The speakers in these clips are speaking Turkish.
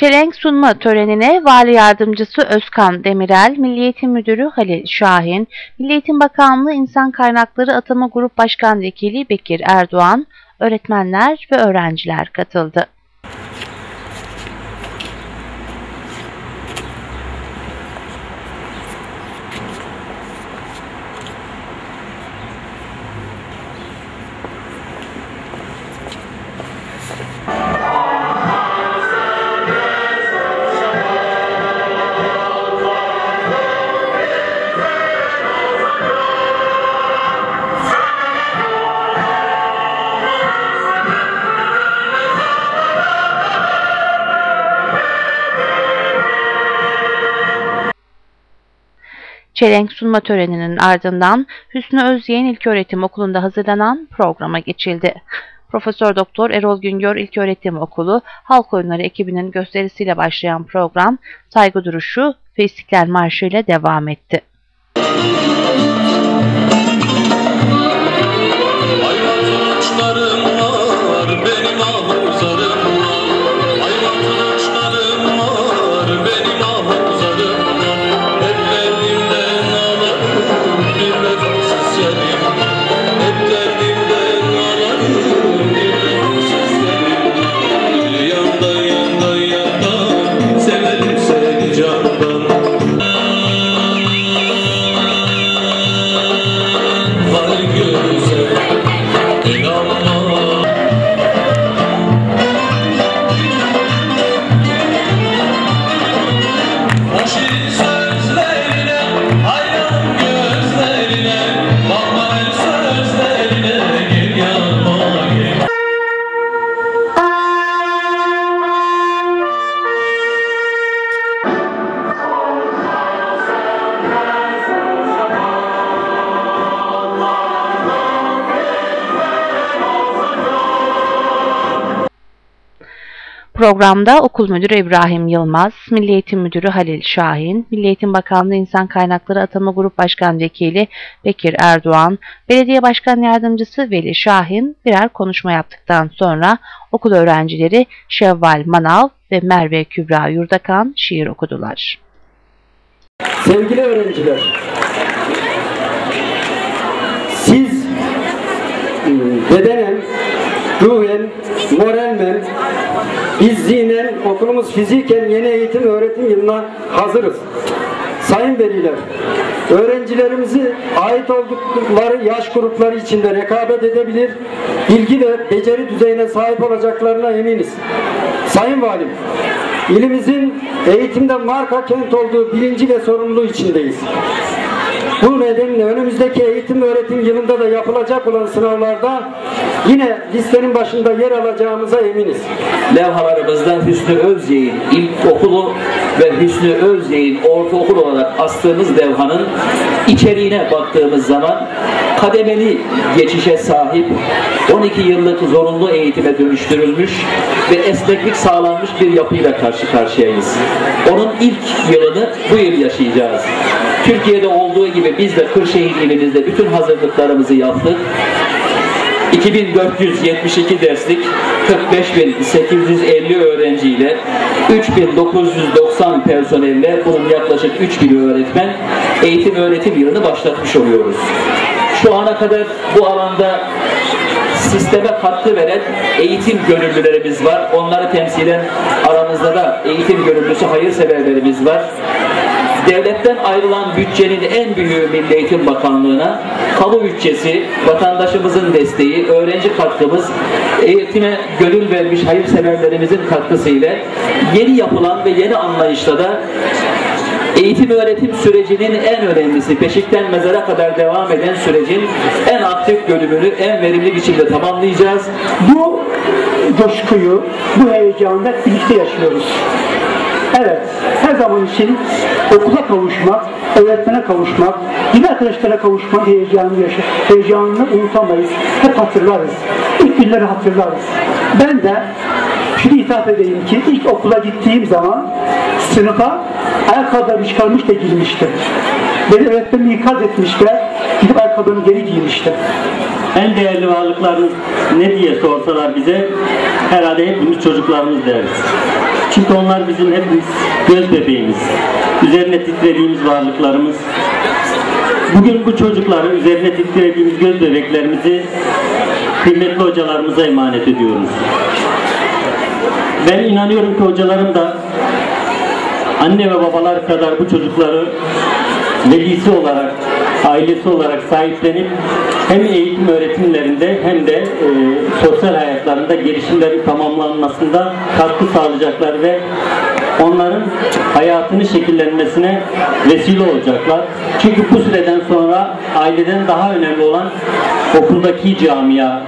Çelenk sunma törenine Vali Yardımcısı Özkan Demirel, Milli Eğitim Müdürü Halil Şahin, Milli Eğitim Bakanlığı İnsan Kaynakları Atama Grup Başkan Vekili Bekir Erdoğan, öğretmenler ve öğrenciler katıldı. Çelenk sunma töreninin ardından Hüsnü Özyeğin İlköğretim Okulu'nda hazırlanan programa geçildi. Profesör Doktor Erol Güngör İlköğretim Okulu Halk Oyunları ekibinin gösterisiyle başlayan program saygı duruşu ve İstiklal Marşı ile devam etti. Programda Okul Müdürü İbrahim Yılmaz, Milli Eğitim Müdürü Halil Şahin, Milli Eğitim Bakanlığı İnsan Kaynakları Atama Grup Başkan Vekili Bekir Erdoğan, Belediye Başkan Yardımcısı Veli Şahin birer konuşma yaptıktan sonra okul öğrencileri Şevval Manav ve Merve Kübra Yurdakan şiir okudular. Sevgili öğrenciler, siz bedenen, ruhen, moralmen, biz zihnen okulumuz fiziken yeni eğitim öğretim yılına hazırız. Sayın veliler, öğrencilerimizi ait oldukları yaş grupları içinde rekabet edebilir, bilgi ve beceri düzeyine sahip olacaklarına eminiz. Sayın Valim, ilimizin eğitimde marka kent olduğu bilinci ve sorumluluğu içindeyiz. Bu nedenle önümüzdeki eğitim öğretim yılında da yapılacak olan sınavlarda yine listenin başında yer alacağımıza eminiz. Levhalarımızda Hüsnü Özyeğin ilkokulu ve Hüsnü Özyeğin ortaokul olarak astığımız levhanın içeriğine baktığımız zaman kademeli geçişe sahip 12 yıllık zorunlu eğitime dönüştürülmüş ve esneklik sağlanmış bir yapıyla karşı karşıyayız. Onun ilk yılını bu yıl yaşayacağız. Türkiye'de olduğu gibi biz de Kırşehir ilimizde bütün hazırlıklarımızı yaptık. 2472 derslik 45.850 öğrenciyle 3990 personelle bunun yaklaşık 3000 öğretmen eğitim öğretim yılını başlatmış oluyoruz. Şu ana kadar bu alanda sisteme katkı veren eğitim gönüllülerimiz var. Onları temsilen aramızda da eğitim gönüllüsü hayırseverlerimiz var devletten ayrılan bütçenin en büyüğü Milli Eğitim Bakanlığı'na, kamu bütçesi, vatandaşımızın desteği, öğrenci katkımız, eğitime gönül vermiş hayırseverlerimizin katkısıyla yeni yapılan ve yeni anlayışla da eğitim öğretim sürecinin en önemlisi, peşikten mezara kadar devam eden sürecin en aktif bölümünü en verimli biçimde tamamlayacağız. Bu coşkuyu, bu heyecanı birlikte yaşıyoruz. Evet, her zaman için okula kavuşmak, öğretmene kavuşmak, yine arkadaşlara kavuşmak heyecanını yaşa, heyecanını unutamayız. Hep hatırlarız. İlk günleri hatırlarız. Ben de şunu itiraf edeyim ki ilk okula gittiğim zaman sınıfa ayakkabılarımı çıkarmış da girmiştim. Beni öğretmenim ikaz etmiş ve gidip ayakkabılarımı geri giymiştim. En değerli varlıklarınız ne diye sorsalar bize herhalde hepimiz çocuklarımız deriz. Çünkü onlar bizim hepimiz göz bebeğimiz. Üzerine titrediğimiz varlıklarımız. Bugün bu çocukları üzerine titrediğimiz göz bebeklerimizi kıymetli hocalarımıza emanet ediyoruz. Ben inanıyorum ki hocalarım da anne ve babalar kadar bu çocukları velisi olarak, ailesi olarak sahiplenip hem eğitim öğretimlerinde hem de e, sosyal hayatlarında gelişimlerin tamamlanmasında katkı sağlayacaklar ve onların hayatını şekillenmesine vesile olacaklar. Çünkü bu süreden sonra aileden daha önemli olan okuldaki camia,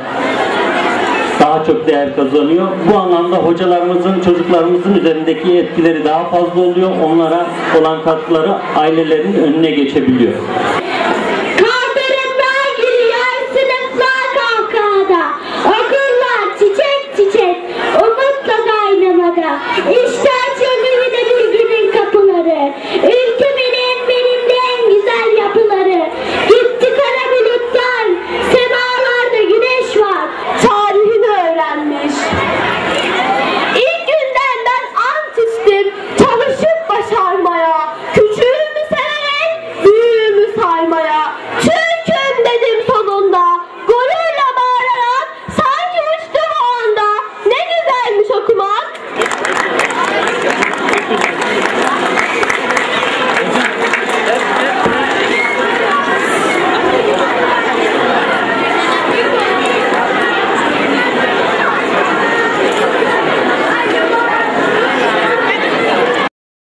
daha çok değer kazanıyor. Bu anlamda hocalarımızın, çocuklarımızın üzerindeki etkileri daha fazla oluyor. Onlara olan katkıları ailelerin önüne geçebiliyor.